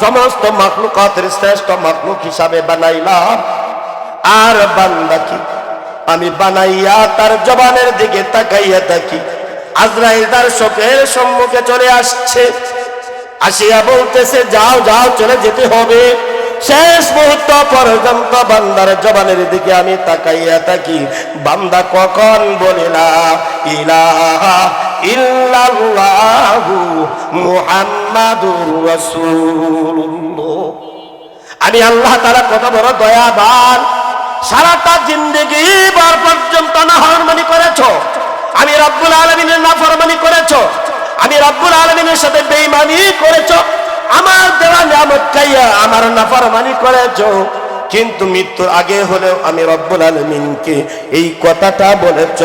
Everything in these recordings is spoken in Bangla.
সমস্ত শ্রেষ্ঠ হিসাবে বানাইলাম। আর কি? আমি বানাইয়া তার জবানের দিকে তাকাইয়া থাকি আজরাইল তার শোকের সম্মুখে চলে আসছে। আসিয়া বলতেছে, যাও যাও, চলে যেতে হবে। শেষ মুহূর্ত পর্যন্ত বান্দার জবানের দিকে আমি তাকাইয়া থাকি। বান্দা কখন বলিলা ইলাহা ইল্লাল্লাহু মুহাম্মাদুর রাসূলুল্লাহ। আমি আল্লাহ তারা কত বড় দয়াবান। সারাটা জিন্দগি বার পর্যন্ত না হরমানি করেছ। আমি রব্বুল আলমিনের না ফরমানি করেছ। আমি রব্বুল আলমিনের সাথে বেইমানি করেছ। আমার দেওয়া নিয়ামত খাইয়া আমার নাফরমানি করেছ কিন্তু মৃত্যুর আগে হলেও আমি রব্বুল আলমিনকে এই কথাটা বলেছ,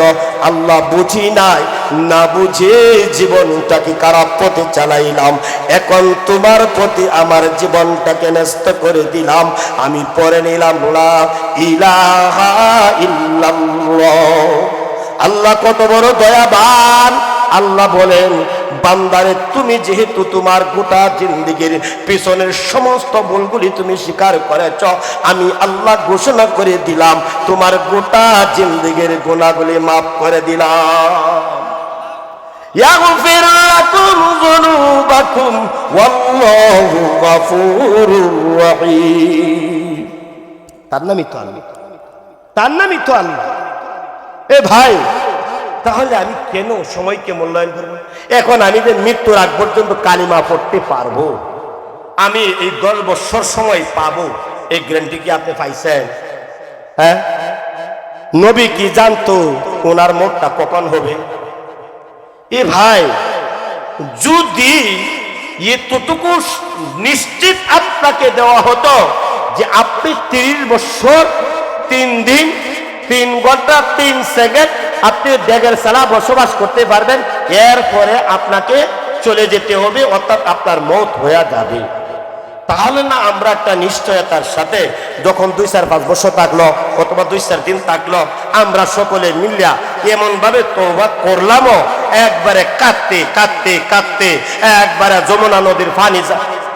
আল্লাহ বুঝি নাই, না বুঝে জীবনটাকে খারাপ পথে চালাইলাম। এখন তোমার প্রতি আমার জীবনটাকে ন্যস্ত করে দিলাম। আমি পরে নিলাম ইলাহা ইল্লাল্লাহ। আল্লাহ কত বড় দয়াবান। আল্লাহ বলেন বান্দারে তুমি যেহেতু তোমার গোটা জিন্দিগির পিছনের সমস্ত ভুলগুলি তুমি স্বীকার করেছ আমি আল্লাহ ঘোষণা করে দিলাম তোমার গোটা জিন্দিগির গুণাগুলি মাফ করে দিলাম يغفر لكم ذنوبكم والله غفور رحيم তার নামই তো আল্লাহ তার নামই তো আল্লাহ এ ভাই তাহলে আমি কেন সময়কে মূল্যায়ন করব? এখন আমি যে মৃত্যুর আগ পর্যন্ত কালিমা পড়তে পারব, আমি এই দশ বছর সময় পাবো, এই গ্যারান্টি কি আপনি পাইছেন? হ্যাঁ? নবী কি জানতো ওনার মোটটা কখন হবে? এ ভাই, যদি এতটুকু নিশ্চিত আপনাকে দেওয়া হতো যে আপনি তিরিশ বছর, তিন দিন, তিন ঘণ্টা, তিন সেকেন্ড আপনি ডেগের সালা বসবাস করতে পারবেন, এরপরে আপনাকে চলে যেতে হবে, অর্থাৎ আপনার মত হয়ে যাবে। তাহলে না, আমরা একটা নিশ্চয়তার সাথে যখন দুই চার পাঁচ বছর থাকল, অথবা দুই চার দিন থাকল, আমরা সকলে মিলিয়া এমন ভাবে তোবা করলামও, একবারে কাঁদতে কাঁদতে কাঁদতে, একবারে যমুনা নদীর পানি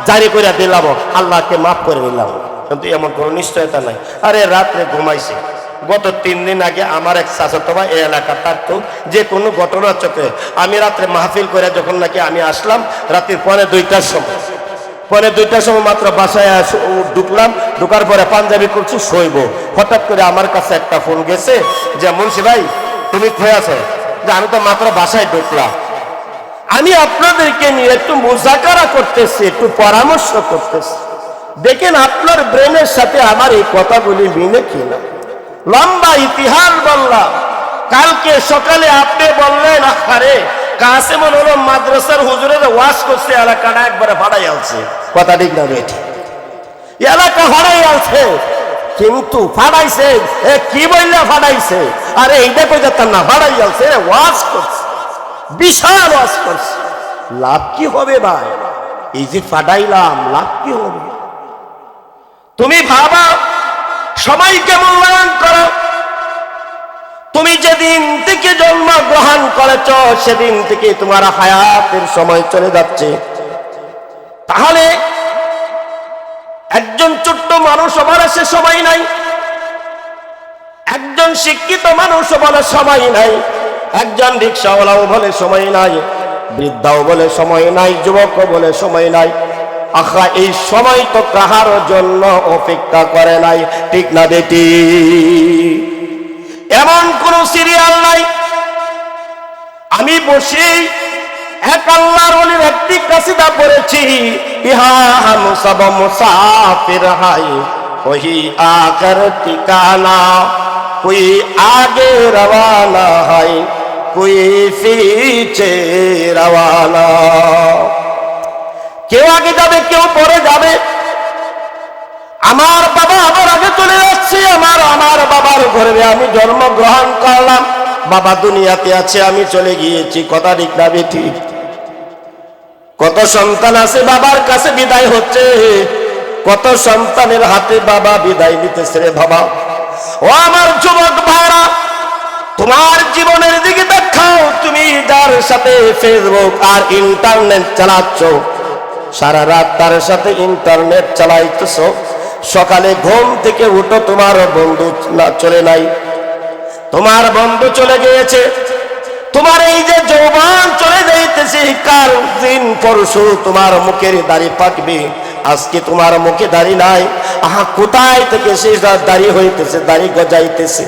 জারি করে দিলাম আল্লাহকে মাফ করে নিলাম কিন্তু এমন কোনো নিশ্চয়তা নাই। আরে রাত্রে ঘুমাইছি। গত তিন দিন আগে আমার এক শাসতবা এই এলাকা থাকতো, যে কোনো ঘটনা চোখে। আমি রাত্রে মাহফিল করে যখন নাকি আমি আসলাম, রাত্রির পরে দুইটার সময়। পরে দুইটার সময় মাত্র বাসায় ঢুকলাম, ঢুকার পরে পাঞ্জাবি করছি শৈব। হঠাৎ করে আমার কাছে একটা ফোন গেছে যে, মুন্সি ভাই, তুমি কোথায় আছো? যে, আমি তো মাত্র বাসায় ঢুকলাম। আমি আপনাদেরকে নিয়ে একটু মোজাকারা করতেছি, একটু পরামর্শ করতেছি। দেখেন, আপনার ব্রেনের সাথে আমার এই কথাগুলি মিলে কিনা। লম্বা ইতিহাস বললাম। কালকে সকালে আপনি বললেন আরে কাসেমন হলো মাদ্রাসার হুজুরের ওয়াশ করছে, এলাকাটা একবারে ভাড়াই আলছে কথা ঠিক না এলাকা ভাড়াই আলছে কিন্তু ফাড়াইছে এ কি বললে ফাড়াইছে আরে এইটা কই যেতাম না ফাড়াই আলছে এ ওয়াশ করছে, বিশাল ওয়াশ করছে। লাভ কি হবে ভাই? এই যে ফাটাইলাম, লাভ কি হবে? তুমি ভাবা সবাইকে মূল্যায়ন করো। তুমি যেদিন থেকে জন্ম গ্রহণ করেছ, সেদিন থেকে তোমার হায়াতের সময় চলে যাচ্ছে। তাহলে একজন ছোট্ট মানুষ বলে সে সময় নাই। একজন শিক্ষিত মানুষ বলে সময় নাই। একজন রিক্সাওয়ালাও বলে সময় নাই, বৃদ্ধাও বলে সময় নাই যুবক বলে সময় নাই। আখা এই সময় তো কাহার জন্য অপেক্ষা করে নাই, ঠিক না বেটি? এমন কোন সিরিয়াল নাই। আমি বসে, এক আল্লাহর অলির একটি কাসিদা পড়েছি, ইহা হাম সব মুসাফির হাই, ওহি আখর ঠিকানা। কোই আগে রওয়ানা হয় কোই পিছে রওয়ানা। কেউ আগে যাবে, কেউ পরে যাবে। আমার বাবা আমার আগে চলে যাচ্ছে, আমার আমার বাবার ঘরে আমি জন্মগ্রহণ করলাম। বাবা দুনিয়াতে আছে, আমি চলে গিয়েছি, কথা ঠিক না ঠিক কত সন্তান আছে বাবার কাছে বিদায় হচ্ছে, কত সন্তানের হাতে বাবা বিদায় নিতেছে রে বাবা। ও আমার যুবক ভাইরা, তোমার জীবনের দিকে দেখাও, তুমি যার সাথে ফেসবুক আর ইন্টারনেট চালাচ্ছ সারা রাত তার সাথে ইন্টারনেট চালাইতেছ। সকালে ঘুম থেকে উঠো, তোমার বন্ধু না চলে নাই। তোমার বন্ধু চলে গিয়েছে। তোমার এই যে যৌবন চলে যাইতেছে কাল দিন পরশু তোমার মুখের দাড়ি পাকবে আজকে তোমার মুখে দাড়ি নাই। আহা, কোথায় থেকে সে দাড়ি হইতেছে, দাড়ি গজাইতেছে?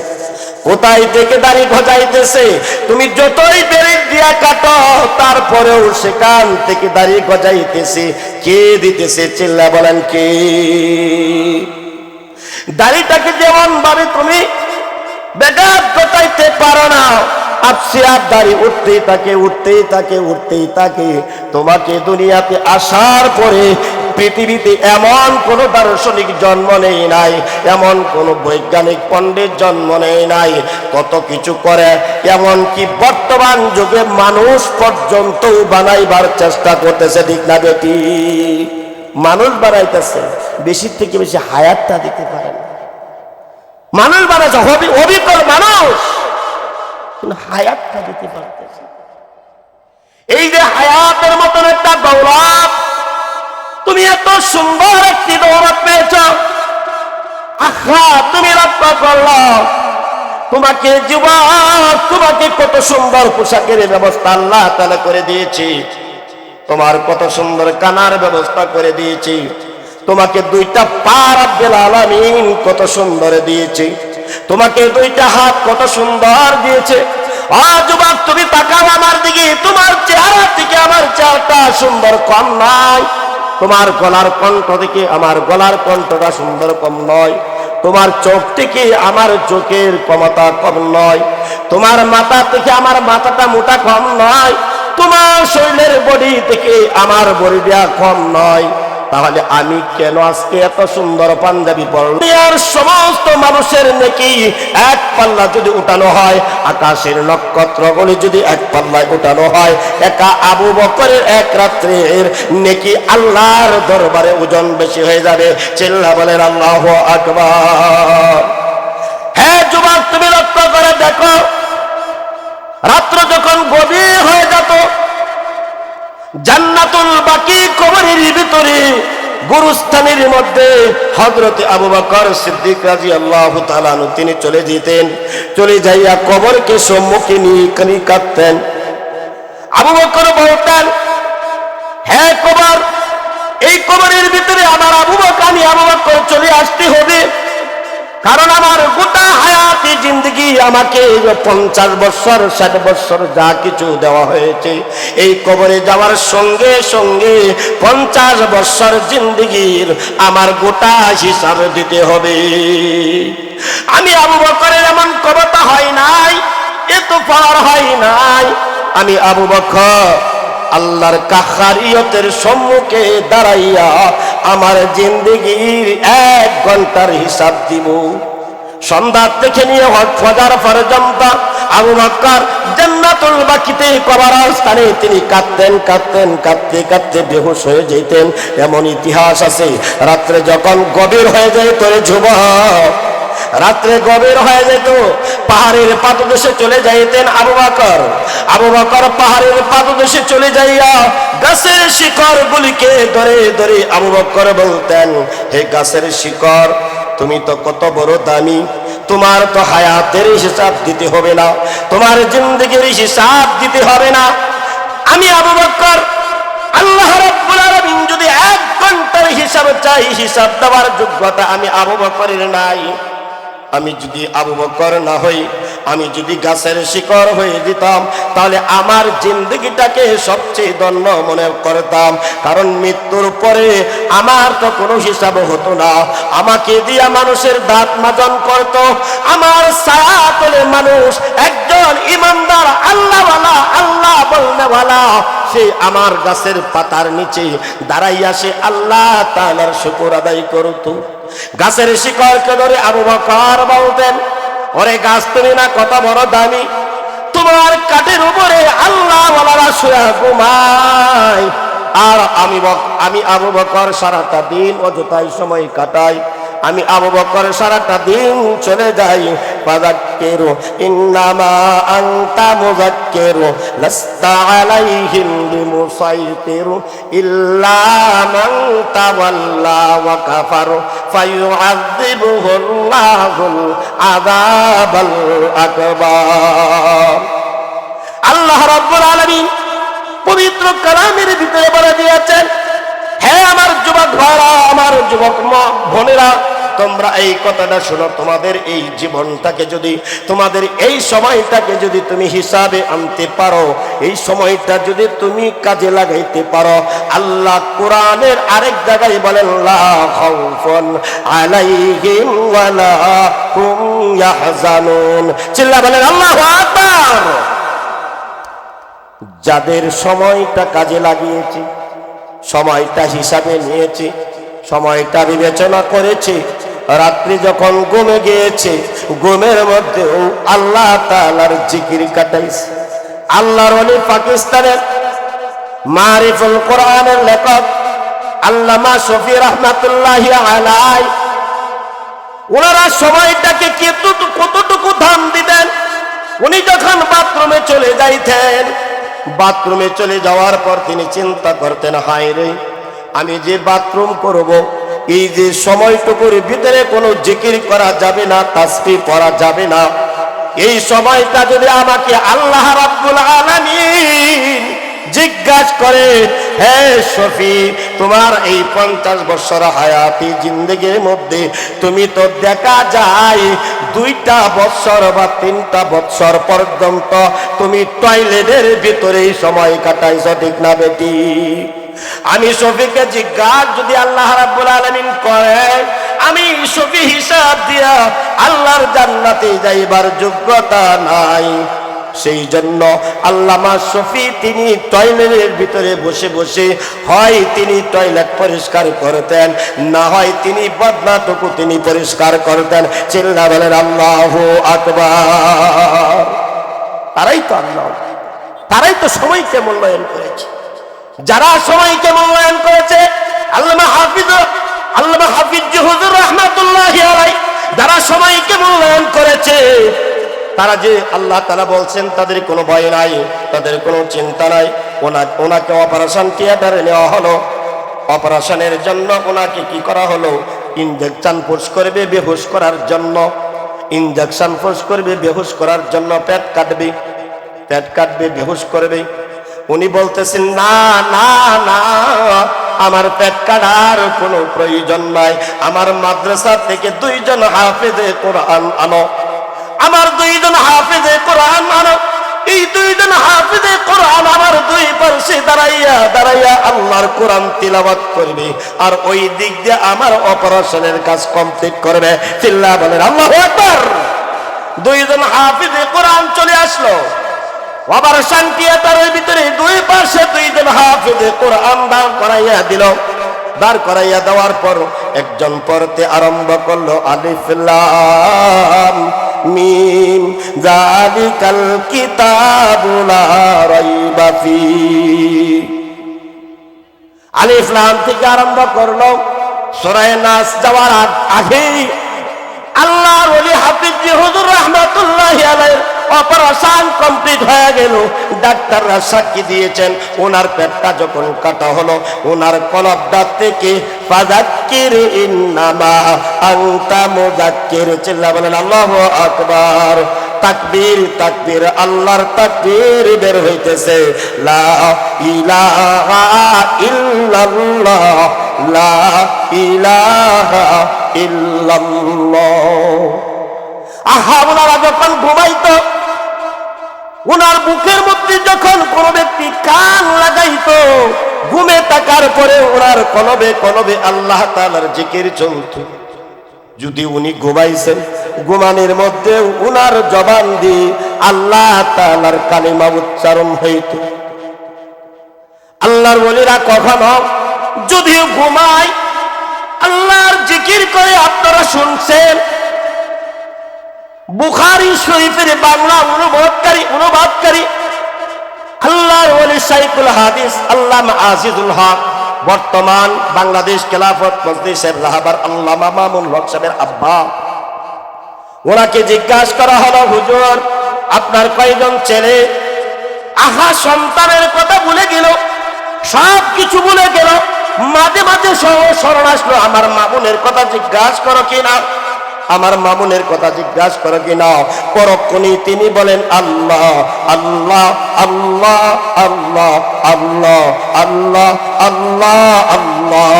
কোথায় থেকে দাড়ি গজাইতেছে? তুমি যতই বেরিক দিয়া কাটো, তারপরেও সেখান থেকে দাড়ি গজাইতেছে। কে দিতেছে চিল্লা বলেন কে? দাড়িটাকে যেমন ভাবে তুমি বেগাত গজাইতে পারো না আপসিয়ার দাড়ি উঠতেই থাকে উঠতেই থাকে উঠতেই থাকে। তোমাকে দুনিয়াতে আসার পরে পৃথিবীতে এমন কোন দার্শনিক জন্ম নেই নাই, এমন কোন বৈজ্ঞানিক পণ্ডিত জন্ম নেই নাই। কত কিছু করে এমন কি বর্তমান যুগে মানুষ পর্যন্ত বানাইবার চেষ্টা করতেছে, ঠিক না বেটি? মানুষ বানাইতেছে, বেশি থেকে বেশি হায়াতটা দিতে পারে মানুষ বানাচ্ছে হবি- অবিকল মানুষ। কিন্তু হায়াতটা দিতে পারতেছে। এই যে হায়াতের মতন একটা গৌরব, তুমি এত সুন্দর একটি দৌলত পেয়েছ। আখা তুমি রক্ষা করল তোমাকে যুবক, তোমাকে কত সুন্দর পোশাকের ব্যবস্থা আল্লাহ তালা করে দিয়েছি। তোমার কত সুন্দর কানার ব্যবস্থা করে দিয়েছি। তোমাকে দুইটা পা রাব্বেল আলামিন কত সুন্দর দিয়েছে। তোমাকে দুইটা হাত কত সুন্দর দিয়েছে। যুবক তুমি তাকাও আমার দিকে, তোমার চেহারা থেকে আমার চেহারাটা সুন্দর কম নাই তোমার গলার কণ্ঠ থেকে আমার গলার কণ্ঠটা সুন্দর কম নয়। তোমার চোখ থেকে আমার চোখের ক্ষমতা কম নয়। তোমার মাথা থেকে আমার মাথাটা মোটা কম নয়। তোমার শরীরের বডি থেকে আমার বডিটা কম নয়। তাহলে আমি কেন আজকে এত সুন্দর পাঞ্জাবি পরল দুনিয়ার সমস্ত মানুষের নেকি এক পাল্লা যদি উঠানো হয়, আকাশের নক্ষত্রগুলি যদি এক পাল্লায় উঠানো হয়, একা আবু বকরের এক রাত্রের নেকি আল্লাহর দরবারে ওজন বেশি হয়ে যাবে। চিল্লা বলেন, আল্লাহ আকবার। হ্যাঁ যুবক, তুমি লক্ষ্য করে দেখো, রাত্র যখন গভীর জান্নাতুল বাকি কবরের ভিতরে গুরুস্থানের মধ্যে হজরতে আবু বকর সিদ্দিক রাজি আল্লাহ তালানু তিনি চলে যেতেন। চলে যাইয়া কবরকে সম্মুখে নিয়ে কানি কাঁদতেন। আবু বকর বলতেন হ্যাঁ কবর, এই কবরের ভিতরে আমার আবু আমি আবু বকর চলে আসতে হবে। কারণ আমার গোটা হায়াতি জিন্দগি আমাকে পঞ্চাশ বছর, ষাট বছর যা কিছু দেওয়া হয়েছে, এই কবরে যাওয়ার সঙ্গে সঙ্গে পঞ্চাশ বছর জিন্দগির আমার গোটা হিসাব দিতে হবে। আমি আবু বকরের এমন কবতা হয় নাই এত পার হয় নাই। আমি আবু বকর আল্লাহর কাহারিয়তের সম্মুখে দাঁড়াইয়া আমার জিন্দগির এক ঘণ্টার হিসাব দিব। সন্ধ্যা থেকে নিয়ে ফজার পর্যন্ত আবু বক্কর জান্নাতুল বাকিতে কবর স্থানে তিনি কাঁদতেন কাঁদতেন, কাঁদতে কাঁদতে বেহুশ হয়ে যেতেন। এমন ইতিহাস আছে, রাত্রে যখন গভীর হয়ে যায় তোর যুবক। রাত্রে গভীর হয়ে যেত। পাহাড়ের পাদদেশে চলে যাইতেন আবু বকর। আবু বকর পাহাড়ের পাদদেশে চলে যাইয়া গাছের শিকড় গুলিকে ধরে ধরে আবু বকর বলতেন, হে গাছের শিকড়, তুমি তো কত বড় দামি। তোমার তো হায়াতের হিসাব দিতে হবে না। তোমার জিন্দগির হিসাব দিতে হবে না। আমি আবু বকর, আল্লাহ রাব্বুল আলামিন যদি এক ঘণ্টার হিসাব চাই, হিসাব দেওয়ার যোগ্যতা আমি আবু বকরের নাই। আমি যদি আবু বকর না হই, আমি যদি গাছের শিকড় হয়ে যেতাম, তাহলে আমার জিন্দগিটাকে সবচেয়ে দন্য মনে করতাম। কারণ মৃত্যুর পরে আমার তো কোনো হিসাব হতো না। আমাকে দিয়া মানুষের দাঁত মাজন করত। আমার ছায়া তোলে মানুষ একজন ইমানদার, আল্লাহওয়ালা, আল্লাহ বলনেওয়ালা। সে আমার গাছের পাতার নিচে দাঁড়াইয়া সে আল্লাহ তালার শুকুর আদায় করতো। গাছের শিকড়কে ধরে আবু বকর বলতেন, ওরে গাছ, তুমি না কত বড় দামি। তোমার কাঠের উপরে আল্লাহ শুয়া ঘুমায়। আর আমি আমি আবু বকর সারাটা দিন অযথায় সময় কাটাই। আমি আবু বকর সারাটা দিন চলে যাই। ফাযাক্কিরু, ইন্নামা আনতা মুযাক্কিরু, লাস্তা আলাইহিম বিমুসাইতিরু, ইল্লা মান তাওয়াল্লা ওয়া কাফার ফায়ুআযিবুহু আল্লাহুল আযাবাল আকবার। আল্লাহ রাব্বুল আলামিন পবিত্র কালামের ভিতরে বলে দিয়েছেন হ্যাঁ আমার যুবক ভাইরা, আমার যুবক বোনেরা তোমরা এই কথাটা শোনো, তোমাদের এই জীবনটাকে যদি, তোমাদের এই সময়টাকে যদি তুমি হিসাবে আনতে পারো, এই সময়টা যদি তুমি কাজে লাগাইতে পারো, আল্লাহ কোরআনের আরেক জায়গায় বলেন চিল্লা বলেন, আল্লাহু যাদের সময়টা কাজে লাগিয়েছে, সময়টা হিসাবে নিয়েছে সময়টা বিবেচনা করেছে। রাত্রি যখন ঘুমে গিয়েছে, ঘুমের মধ্যেও আল্লাহ তালার জিকির কাটাইছে। আল্লাহর অলি পাকিস্তানের মারিফুল কোরআনের লেখক আল্লামা শফি রহমাতুল্লাহ আলাই ওনারা সময়টাকে কতটুকু কতটুকু দাম দিতেন? উনি যখন বাথরুমে চলে যাইতেন, বাথরুমে চলে যাওয়ার পর তিনি চিন্তা করতেন হায় রে আমি যে বাথরুম করব, এই যে সময়টুকুর ভিতরে কোনো জিকির করা যাবে না তাসবি পড়া যাবে না। এই সময়টা যদি আমাকে আল্লাহ রাব্বুল আলামিন জিজ্ঞাসা করে, হে শফি, তোমার এই পঞ্চাশ বছর হায়াতি জিন্দগির মধ্যে তুমি তো দেখা যায় দুইটা বছর বা তিনটা বছর পর্যন্ত তুমি টয়লেটের ভিতরেই সময় কাটাইছ, ঠিক না বেটি? আমি শফিকে জিজ্ঞাসা, যদি আল্লাহ রাব্বুল আলামিন করে, আমি শফি হিসাব দিয়া আল্লাহর জান্নাতে যাইবার যোগ্যতা নাই। সেই জন্য আল্লামা শফি তিনি টয়লেটের ভিতরে বসে বসে হয় তিনি টয়লেট পরিষ্কার করতেন, না হয় তিনি বদনাটুকু তিনি পরিষ্কার করতেন। চিল্লা বলেন, আল্লাহ আকবার। তারাই তো আল্লাহ, তারাই তো সময়কে মূল্যায়ন করেছে। যারা সময়কে মূল্যায়ন করেছে, আল্লামা হাফিজ আল্লামা হাফিজ হুজুর রহমাতুল্লাহ যারা সময়কে মূল্যায়ন করেছে, তারা যে আল্লাহ তারা বলছেন, তাদের কোনো ভয় নাই, তাদের কোনো চিন্তা নাই। ওনা, ওনাকে অপারেশন থিয়েটারে নেওয়া হলো। অপারেশনের জন্য ওনাকে কি করা হলো? ইঞ্জেকশন পুশ করবে, বেহুশ করার জন্য। ইঞ্জেকশন পুশ করবে, বেহুশ করার জন্য পেট কাটবে। পেট কাটবে, বেহুশ করবে। উনি বলতেছেন, না না না, আমার পেট কাটার কোনো প্রয়োজন নাই। আমার মাদ্রাসা থেকে দুইজন হাফেজে কোরআন আনো। আমার দুইজন হাফেজে কোরআন আনো। এই দুইজন হাফেজে কোরআন আমার দুই পার্শ্বে দাঁড়াইয়া দাঁড়াইয়া আল্লাহর কোরআন তিলাবাত করবে। আর ওই দিক দিয়ে আমার অপারেশনের কাজ কমপ্লিট করবে। চিল্লা বলেন, আল্লাহ দুইজন হাফেজে কোরআন চলে আসলো। আবার শান্তিয়াতারের ভিতরে দুই পাশে দুইজন হাফেজে কোরআন দাঁড় করাইয়া দিল। দাঁড় করাইয়া দেওয়ার পর একজন পড়তে আরম্ভ করল, আলিফ, লাম, মিম জালিকাল কিতাবু লা রাইবা ফি। আলিফ, লাম থেকে আরম্ভ করল সূরা নাস যাওয়ার আগ- আল্লাহর ওলি হাফিজ জি হুজুর রাহমাতুল্লাহ আলাইহি অপারেশন কমপ্লিট হয়ে গেল। ডাক্তাররা সাক্ষী দিয়েছেন, ওনার পেটটা যখন কাটা হলো, ওনার কলবদার থেকে ফাযাক্কির ইন্নামা আনতা মুযাক্কির। চিল্লা বলেন, আল্লাহু আকবার। তাকবীর তাকবীর, আল্লাহর তাকবীর বের হইতেছে। লা ইলাহা ইল্লাল্লাহ, লা ইলাহা ইল্লাল্লাহ। আহা, ওনারা যখন ঘুমাইতো ওনার বুকের মধ্যে যখন কোন ব্যক্তি কান লাগাইতো, ঘুমে থাকার পরে ওনার কলবে কলবে আল্লাহ তাআলার জিকির চলত। যদি উনি ঘুমাইছেন, ঘুমানের মধ্যে উনার জবান দিয়ে আল্লাহ তাআলার কালিমা উচ্চারণ হইত। আল্লাহর বলিরা কখনো যদিও ঘুমায়, আল্লাহর জিকির করে আপনারা শুনছেন বুখারি শরীফের বাংলা অনুবাদকারী অনুবাদকারী। আল্লাহর ওলি সাইকুল হাদিস আল্লাহ আজিজুল হক, বর্তমান বাংলাদেশ খেলাফত মজলিসের রাহাবার আল্লামা মামুন হক সাহেবের আব্বা। ওনাকে জিজ্ঞাসা করা হলো, হুজুর, আপনার কয়জন ছেলে? আহা, সন্তানের কথা ভুলে গেল, সব কিছু ভুলে গেল। মাঝে মাঝে সহ- স্মরণ আসলো, আমার মামুনের কথা জিজ্ঞাসা করো কিনা আমার মামুনের কথা জিজ্ঞাসা করো কিনা পরক্ষণই তিনি বলেন, আল্লাহ আল্লাহ আল্লাহ আল্লাহ আল্লাহ আল্লাহ আল্লাহ আল্লাহ।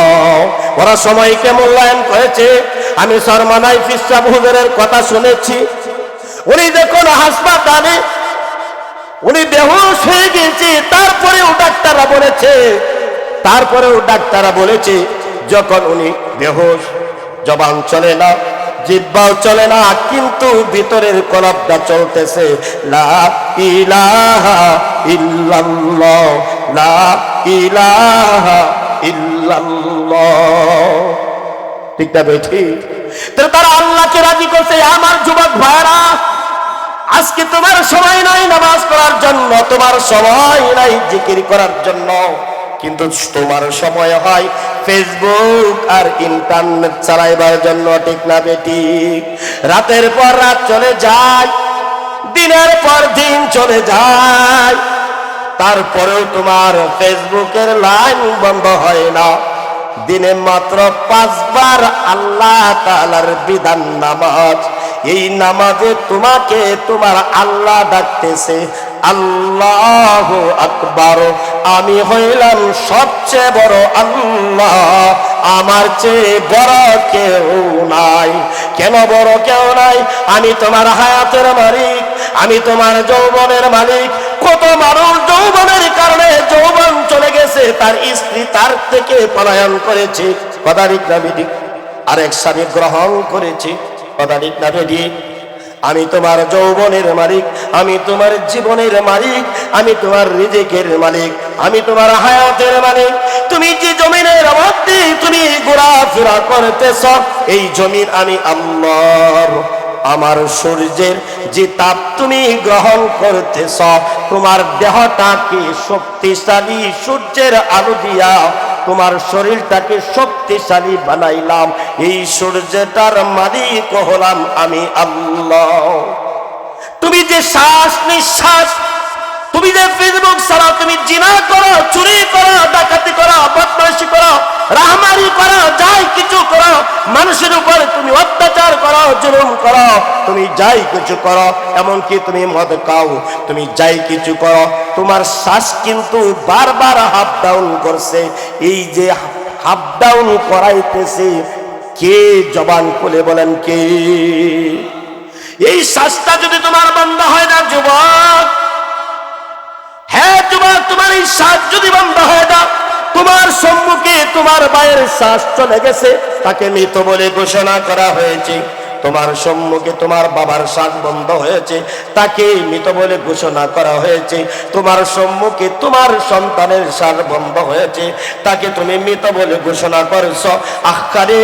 ওরা সময়কে মূল্যায়ন করেছে? আমি সরমানাই ফিসা হুজুরের কথা শুনেছি। উনি দেখুন, হাসপাতালে উনি বেহুশ হয়ে গেছে তারপরেও ডাক্তাররা বলেছে, তারপরেও ডাক্তাররা বলেছে, যখন উনি বেহুশ, জবান চলে না জিব্বাও চলে না, কিন্তু ভিতরের কলবটা চলতেছে। লা ইলাহা ইল্লাল্লাহ, লা ইলাহা ইল্লাল্লাহ। ঠিক না বেঠি? তো তারা আল্লাহকে রাজি করছে, আমার যুবক ভাইরা আজকে তোমার সময় নাই নামাজ পড়ার জন্য, তোমার সময় নাই জিকির করার জন্য। কিন্তু তোমার সময় হয় ফেসবুক আর ইন্টারনেট চালাইবার জন্য, ঠিক না বেটি? রাতের পর রাত চলে যায়, দিনের পর দিন চলে যায়। তারপরেও তোমার ফেসবুকের লাইন বন্ধ হয় না। দিনে মাত্র পাঁচবার আল্লাহ তালার বিধান নামাজ। এই নামাজে তোমাকে তোমার আল্লাহ ডাকতেছে, আল্লাহ আকবার। আমি হইলাম সবচেয়ে বড় আল্লাহ। আমার চেয়ে বড় কেউ নাই। কেন বড় কেউ নাই? আমি তোমার হায়াতের মালিক, আমি তোমার যৌবনের মালিক। কত মানুষ যৌবনের কারণে যৌবন গেছে তার স্ত্রী তার থেকে পলায়ন করেছে। পদারিক না বেদিক আরেক স্বামী গ্রহণ করেছে। পদারিক না বেদিক আমি তোমার যৌবনের মালিক, আমি তোমার জীবনের মালিক, আমি তোমার রিজিকের মালিক, আমি তোমার হায়াতের মালিক। তুমি যে জমিনের মধ্যে তুমি ঘোরাফেরা করতেছ, এই জমিন আমি আল্লাহর আমার সূর্যের যে তাপ তুমি গ্রহণ করতেছ, তোমার দেহটাকে শক্তিশালী সূর্যের আলো দিয়া? তোমার শরীরটাকে শক্তিশালী বানাইলাম। এই সূর্যটার মালিক হলাম আমি আল্লাহ। তুমি যে শ্বাস নিঃশ্বাস, তুমি যে ফেসবুক ছাড়া তুমি জিনা করো, চুরি করো, ডাকাতি করো বদমাইশি করো, রাহমারি করো যাই কিছু করো, মানুষের উপর তুমি অত্যাচার করো, জুলুম করো, তুমি যাই কিছু করো, এমনকি তুমি মদ খাও, তুমি যাই কিছু করো, তোমার শ্বাস কিন্তু বারবার হাফ ডাউন করছে। এই যে হাফ ডাউন করাইতেছে, কে জবান খুলে বলেন কে? এই শ্বাসটা যদি তোমার বন্ধ হয় না, যুবক। হ্যাঁ যুবক, তোমার এই শ্বাস যদি বন্ধ হয় না তোমার সম্মুখে তোমার বাইরের শ্বাস চলে গেছে, তাকে মৃত বলে ঘোষণা করা হয়েছে। তোমার সম্মুখে তোমার বাবার শ্বাস বন্ধ হয়েছে, তাকে মৃত বলে ঘোষণা করা হয়েছে। তোমার সম্মুখে তোমার সন্তানের শ্বাস বন্ধ হয়েছে, তাকে তুমি মৃত বলে ঘোষণা করেছ। আখকারে,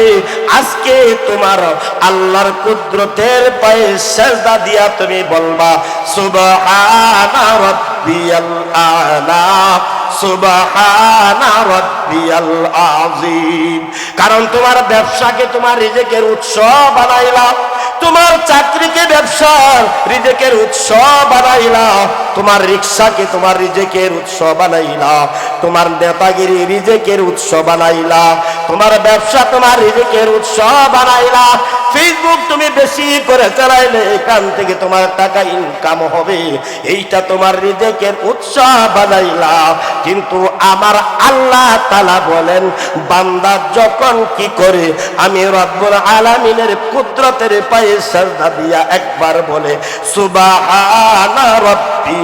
আজকে তোমার আল্লাহর কুদরতের পায়ে সেজদা দিয়া তুমি বলবা রাব্বিয়াল আযীম কারণ তোমার ব্যবসাকে তোমার রিজেকের উৎস বানাইলা তোমার চাকরিকে ব্যবসার রিজেকের উৎস বানাইলা তোমার রিক্সাকে, তোমার রিজেকের উৎস বানাইলা, তোমার নেতাগিরি রিজেকের উৎস বানাইলা, তোমার ব্যবসা তোমার রিজেকের উৎস বানাইলা। ফেসবুক তুমি বেশি করে চালাইলে এখান থেকে তোমার টাকা ইনকাম হবে। এইটা তোমার রিজেকের উৎস বানাইলা। কিন্তু আমার আল্লাহ তালা বলেন, বান্দা যখন কি করে, আমি রব্বুল আলামিনের কুদরতের পায়ে সাজদা দিয়া একবার বলে, সুবহানা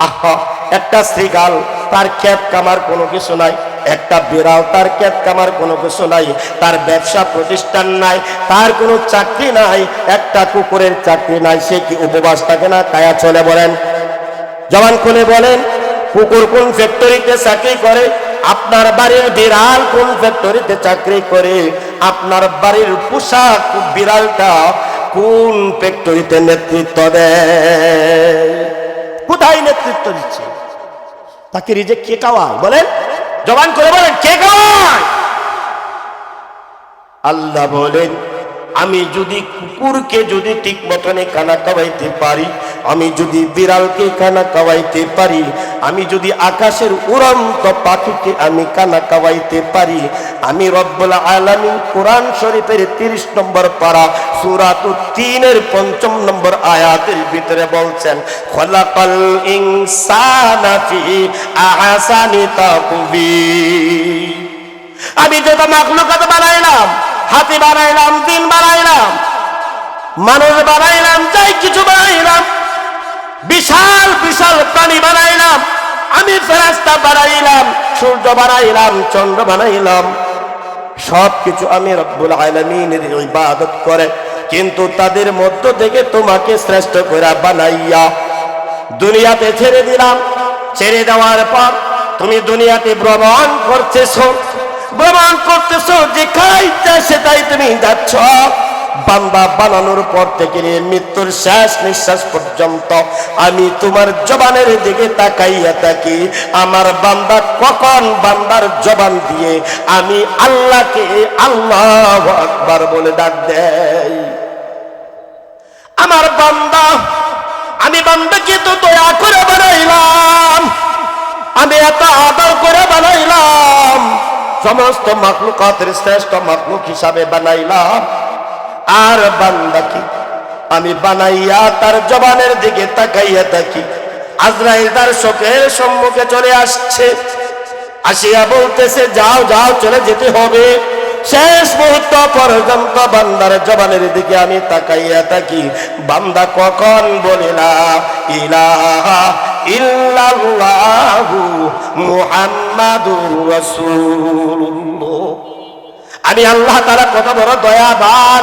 আহা, একটা শ্রীগাল, তার ক্ষেত কামার কোনো কিছু নাই। একটা বিড়াল, তার ক্ষেত কামার কোনো কিছু নাই। তার ব্যবসা প্রতিষ্ঠান নাই, তার কোনো চাকরি নাই। একটা কুকুরের চাকরি নাই, সে কি উপবাস থাকে না? কায়া চলে বলেন। জবান খুলে বলেন, কুকুর কোন ফ্যাক্টরিতে চাকরি করে? আপনার বাড়ির বিড়াল কোন ফ্যাক্টরিতে চাকরি করে? আপনার বাড়ির পোশাক বিড়ালটা কোন ফ্যাক্টরিতে নেতৃত্ব দেয়? কোথায় নেতৃত্ব দিচ্ছে। তাকে রিজে কে কাওয়ায় বলেন। জবান করে বলেন কে কাওয়ায় আল্লাহ বলেন আমি যদি কুকুরকে যদি ঠিক মতনে কানা খাওয়াইতে পারি, আমি যদি বিড়ালকে কানা খাওয়াইতে পারি, আমি যদি আকাশের উড়ন্ত পাখিকে আমি কানা খাওয়াইতে পারি, আমি রব্বুল আলামিন কোরআন শরীফের তিরিশ নম্বর পারা সুরাত তিনের পঞ্চম নম্বর আয়াতের ভিতরে বলছেন, খলাকাল ইনসানা ফি আহসানি তাকবীর। আমি যত মাখলুকাত বানাইলাম হাতি বানাইলাম দিন বানাইলাম, মানুষ বানাইলাম, যাই কিছু বানাইলাম, বিশাল বিশাল প্রাণী বানাইলাম, আমি ফেরাস্তা বানাইলাম, সূর্য বানাইলাম, চন্দ্র বানাইলাম সব কিছু আমি রব্বুল আলমিনের ইবাদত করে, কিন্তু তাদের মধ্য থেকে তোমাকে শ্রেষ্ঠ করে বানাইয়া দুনিয়াতে ছেড়ে দিলাম। ছেড়ে দেওয়ার পর তুমি দুনিয়াতে ভ্রমণ করতেছো। ভ্রমণ করতেছো, যে খাইতে সেটাই তুমি যাচ্ছ। বান্দা বানানোর পর থেকে মৃত্যুর শেষ নিঃশ্বাস পর্যন্ত আমি তোমার জবানের দিকে তাকাইয়া থাকি। আমার বান্দা কখন বান্দার জবান দিয়ে আমি আল্লাহকে আল্লাহ আকবার বলে ডাক দেয়? আমার বান্দা, আমি বান্দাকে তো দয়া করে বানাইলাম। আমি এত আদর করে বানাইলাম। সমস্ত মাকলুকাতের শ্রেষ্ঠ মাকলুক হিসাবে বানাইলাম। আর বান্দা কি? আমি বানাইয়া তার জবানের দিকে তাকাইয়া থাকি। আজরাইল তার শোকের সম্মুখে চলে আসছে। আসিয়া বলতেছে, যাও যাও, চলে যেতে হবে। শেষ মুহূর্ত পর্যন্ত বান্দার জবানের দিকে আমি তাকাইয়া থাকি। বান্দা কখন বলিলা ইলাহা আমি আল্লাহ তারা কত বড় দয়াবান।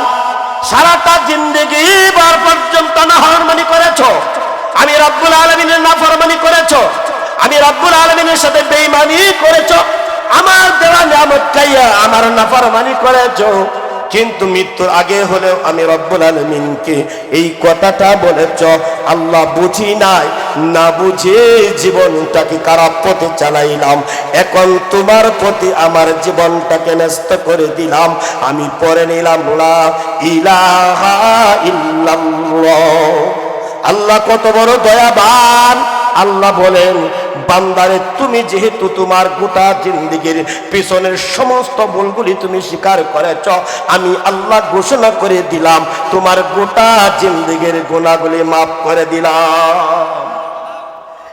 সারাটা জিন্দগি বার পর্যন্ত নাফরমানি করেছ। আমি রব্বুল আলমিনের নাফরমানি করেছ। আমি রব্বুল আলমিনের সাথে বেইমানি করেছ। আমার দেওয়া নিয়ামত খাইয়া আমার নাফরমানি করেছ। কিন্তু মৃত্যুর আগে হলেও আমি রব্বুল আলমিনকে এই কথাটা বলেছ, আল্লাহ বুঝি নাই, না বুঝে জীবনটাকে খারাপ পথে চালাইলাম। এখন তোমার প্রতি আমার জীবনটাকে ন্যস্ত করে দিলাম। আমি পরে নিলাম ইলাহা ইল্লাল্লাহ। আল্লাহ কত বড় দয়াবান। আল্লাহ বলেন বান্দারে তুমি যেহেতু তোমার গোটা জিন্দিগির পিছনের সমস্ত ভুলগুলি তুমি স্বীকার করেছ আমি আল্লাহ ঘোষণা করে দিলাম তোমার গোটা জিন্দিগির গুণাগুলি মাফ করে দিলাম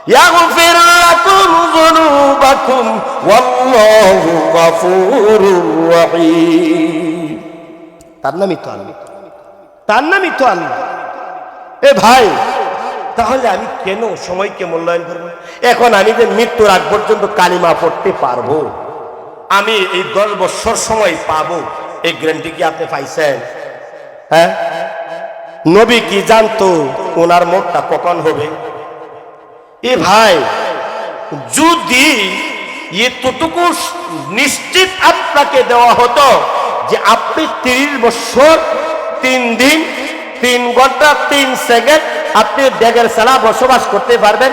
يغفر لكم ذنوبكم والله غفور رحيم তার নামই তো আল্লাহ তার নামই তো আল্লাহ এ ভাই তাহলে আমি কেন সময়কে মূল্যায়ন করব? এখন আমি যে মৃত্যুর আগ পর্যন্ত কালিমা পড়তে পারব, আমি এই দশ বছর সময় পাবো, এই গ্যারান্টি কি আপনি পাইছেন? হ্যাঁ? নবী কি জানতো ওনার মোটটা কখন হবে? এ ভাই, যদি এতটুকু নিশ্চিত আপনাকে দেওয়া হতো যে আপনি তিরিশ বছর, তিন দিন তিন ঘণ্টা, তিন সেকেন্ড আপনি ডেগের সালা বসবাস করতে পারবেন।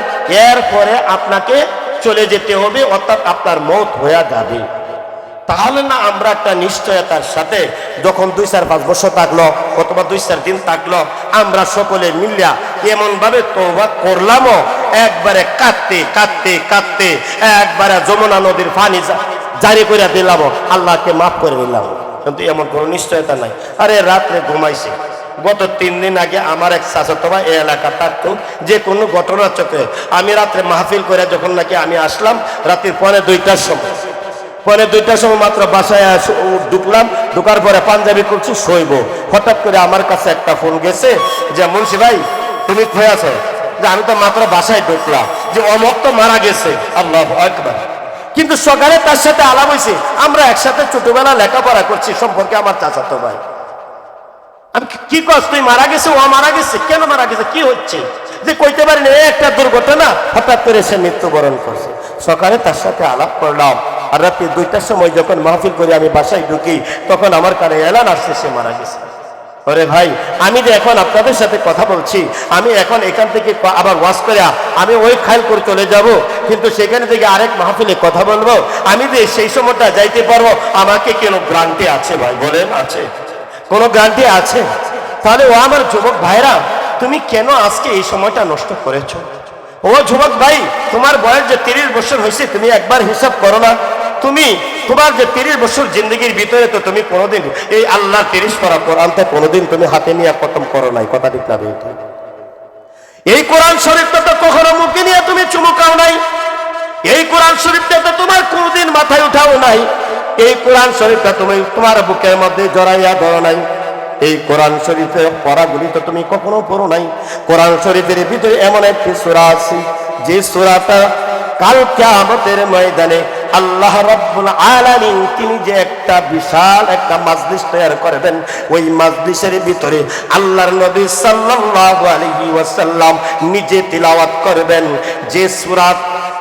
এরপরে আপনাকে চলে যেতে হবে, অর্থাৎ আপনার মত হয়ে যাবে। তাহলে না, আমরা একটা নিশ্চয়তার সাথে যখন দুই চার পাঁচ বছর থাকল, অথবা দুই চার দিন থাকল, আমরা সকলে মিলিয়া এমন ভাবে তোবা করলামও। একবারে কাঁদতে কাঁদতে কাঁদতে, একবারে যমুনা নদীর পানি জারি করে দিলাম আল্লাহকে মাফ করে দিলাম। কিন্তু এমন কোনো নিশ্চয়তা নাই। আরে রাত্রে ঘুমাইছে। গত তিন দিন আগে আমার এক চাচাতো ভাই এই এলাকা থাকতো, যে কোনো ঘটনা চোখে আমি রাত্রে মাহফিল করে যখন নাকি আমি আসলাম, রাত্রির পরে দুইটার সময়। পরে দুইটার সময় মাত্র বাসায় ঢুকলাম, ঢুকার পরে পাঞ্জাবি করছি শৈব। হঠাৎ করে আমার কাছে একটা ফোন গেছে যে, মুন্সি ভাই, তুমি হয়ে আছো? যে, আমি তো মাত্র বাসায় ঢুকলাম। যে, অমক তো মারা গেছে। আল্লাহ একবার কিন্তু সকালে তার সাথে আলাপ হয়েছে আমরা একসাথে ছোটবেলা লেখাপড়া করছি, সম্পর্কে আমার চাচাতো ভাই। আমি কি- কস, তুই মারা গেছে, ও মারা গেছে? কেন মারা গেছে? কি হচ্ছে? যে কইতে পারি না এই একটা দুর্ঘটনা, হঠাৎ করে সে মৃত্যুবরণ করছে। সকালে তার সাথে আলাপ করলাম। আর রাত্রি দুইটার সময় যখন মাহফিল করে আমি বাসায় ঢুকি, তখন আমার কানে এলান আসছে, সে মারা গেছে। ওরে ভাই, আমি যে এখন আপনাদের সাথে কথা বলছি, আমি এখন এখান থেকে আবার ওয়াশ করে আমি ওই খাইল করে চলে যাব। কিন্তু সেখানে থেকে আরেক মাহফিলে কথা বলব। আমি যে সেই সময়টা যাইতে পারব, আমাকে কেন গ্রান্টি আছে ভাই, বলেন আছে। কোনো গ্রান্টি আছে? তাহলে ও আমার যুবক ভাইরা, তুমি কেন আজকে এই সময়টা নষ্ট করেছ? ও যুবক ভাই, তোমার বয়স যে তিরিশ বছর হয়েছে, তুমি একবার হিসাব করো না। তুমি, তোমার যে তিরিশ বছর জিন্দগির ভিতরে তো তুমি কোনোদিন এই আল্লাহ তিরিশ করা কোরআনটা কোনোদিন তুমি হাতে নিয়ে খতম করো নাই, কথা ঠিক না? এই কোরআন শরীফটা তো কখনো মুখে নিয়ে তুমি চুমুকাও নাই। এই কোরআন শরীফটা তো তোমার কোনোদিন মাথায় উঠাও নাই। এই কোরআন শরীফটা তুমি তোমার বুকের মধ্যে জড়াইয়া ধরো নাই। এই কোরআন শরীফের পড়াগুলি তো তুমি কখনো পড়ো নাই। কোরআন শরীফের ভিতরে এমন একটি সূরা আছে, যে সুরাটা কাল কিয়ামতের ময়দানে আল্লাহ রাব্বুল আলামিন তিনি যে একটা বিশাল একটা মাজলিস তৈরি করবেন, ওই মাজলিসের ভিতরে আল্লাহর নবী সাল্লাল্লাহু আলাইহি ওয়াসাল্লাম নিজে তিলাওয়াত করবেন। যে সূরা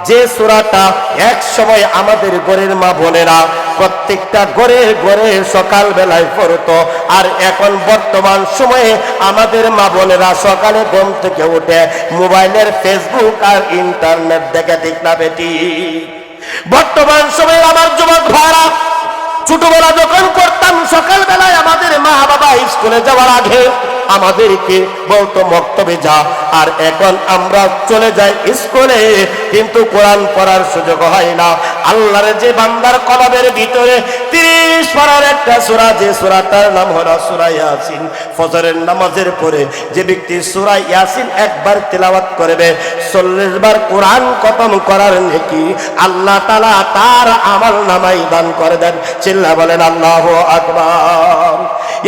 যে সূরাটা এক সময় আমাদের ঘরের মা বোনেরা প্রত্যেকটা ঘরে ঘরে সকাল বেলায় পড়তো। আর এখন বর্তমান সময়ে আমাদের মা বোনেরা সকালে ঘুম থেকে উঠে মোবাইলের ফেসবুক আর ইন্টারনেট দেখে, ঠিক না বেটি? বর্তমান সময়ে আমার যুবক ভাড়া ছোটবেলা যখন করতাম, সকালবেলায় আমাদের মা বাবা স্কুলে যাওয়ার আগে আমাদেরকে বলতো মক্তবে যা। আর এখন আমরা চলে যাই স্কুলে, কিন্তু কোরআন পড়ার সুযোগ হয় না। আল্লাহর যে বান্দার কলবের ভিতরে তিরিশ একটা সূরা, যে সূরাটার নাম হলো সূরা ইয়াসিন। ফজরের নামাজের পরে যে ব্যক্তি সূরা ইয়াসিন একবার তেলাওয়াত করবে, চল্লিশ বার কোরআন খতম করার নেকি আল্লাহ তাআলা তার আমল নামাই দান করে দেন। চিল্লা বলেন, আল্লাহু আকবার।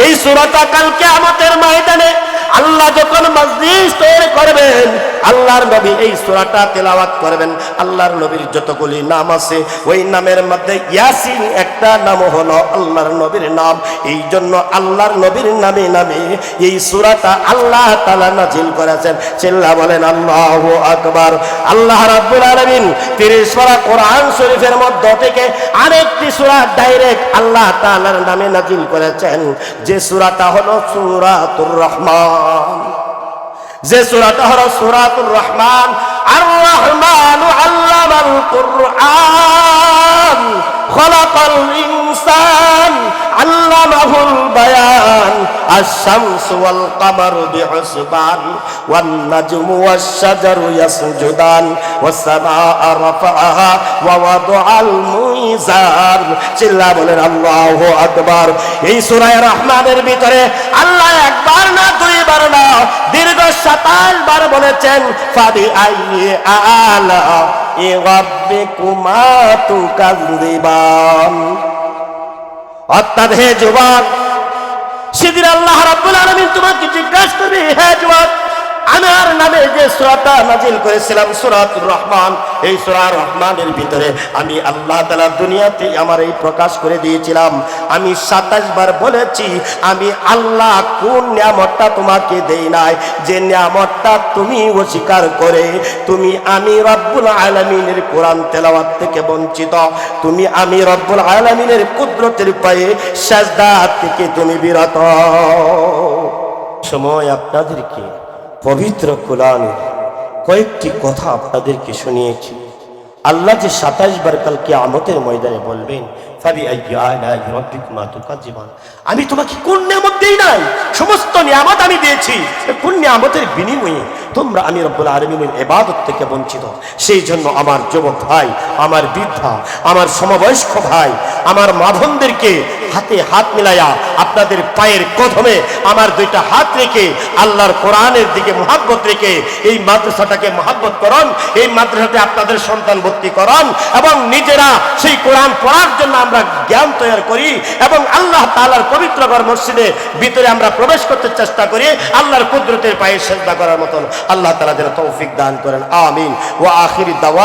এই সূরাটা কালকে আমাদের ময়দানে ね আল্লাহ যখন মসজিদ তৈরি করবেন, আল্লাহর নবী এই সূরাটা তেলাওয়াত করবেন। আল্লাহর নবীর যতগুলি নাম আছে, ওই নামের মধ্যে ইয়াসিন একটা নাম হলো আল্লাহর নবীর নাম। এই জন্য আল্লাহর নবীর নামে নামে এই সূরাটা আল্লাহ তাআলা নাজিল করেছেন। চিল্লা বলেন, আল্লাহু আকবার। আল্লাহ রাব্বুল আলামিন 30 পারা কোরআন শরীফের মধ্য থেকে আরেকটি সূরা ডাইরেক্ট আল্লাহ তাআলার নামে নাজিল করেছেন। যে সূরাটা হলো সূরাতুর রহমান। যে সুরাটা হলো সুরাতুর রহমান আর রহমান আল্লাহ কুরআন। খলাকাল ইনসান, আল্লামাহুল বায়ান, আশ-শামস ওয়াল কামারু বিহুসবান ওয়ান নাজমু ওয়াশ-শাজারু ইয়াসজুদান ওয়াস-সামাআ রাফাআহা, ওয়া ওয়াদাআল মিজান চিল্লা বলেন, আল্লাহু আকবার। এই সূরা রহমানের ভিতরে আল্লাহ একবার না, দুইবার না, দীর্ঘ 27 বার বলেছেন ফাবি আইয়ি আলা ই তু তুকাযযিবান অর্থাৎ হে যুবক, সেদিন আল্লাহ রাব্বুল আলামিন তোমাকে জিজ্ঞাসা করবে, হে যুবক আমার নামে যে সূরাটা নাজিল করেছিলাম, সূরাতুর রহমান, এই সূরা রহমানের ভিতরে আমি আল্লাহ তাআলা দুনিয়াতে আমার এই প্রকাশ করে দিয়েছিলাম। আমি 27 বার বলেছি, আমি আল্লাহ কোন নিয়ামতটা তোমাকে দেই নাই? যে নিয়ামতটা তুমি অস্বীকার করে, তুমি আমি রব্বুল আলামিনের কোরআন তেলাওয়াত থেকে বঞ্চিত, তুমি আমি রব্বুল আলামিনের কুদরতের পায়ে সাজদা থেকে তুমি বিরত। সময় আপনাদেরকে পবিত্র কোরআনের কয়েকটি কথা আপনাদেরকে শুনিয়েছি। আল্লাহ যে সাতাইশ বার কালকে আমতের ময়দানে বলবেন আমি তোমাকে কোন নিয়ামত দেই নাই? সমস্ত নিয়ামত আমি দিয়েছি। কোন নিয়ামতের বিনিময়ে তোমরা আমি রব্বুল আলমিনের এবাদত থেকে বঞ্চিত। সেই জন্য আমার যুবক ভাই, আমার বৃদ্ধা, আমার সমবয়স্ক ভাই, আমার মাধনদেরকে হাতে হাত মিলাইয়া আপনাদের পায়ের কদমে আমার দুইটা হাত রেখে আল্লাহর কোরআনের দিকে মহাব্বত রেখে এই মাদ্রাসাটাকে মহাব্বত করন। এই মাদ্রাসাতে আপনাদের সন্তান ভর্তি করন এবং নিজেরা সেই কোরআন পড়ার জন্য আমরা জ্ঞান তৈরি করি এবং আল্লাহ তালার পবিত্র ঘর মসজিদে ভিতরে আমরা প্রবেশ করতে চেষ্টা করি আল্লাহর কুদরতের পায়ে চেষ্টা করার মতন। আল্লাহ তালা যেন তৌফিক দান করেন। আমিন। ও আখির দাওয়া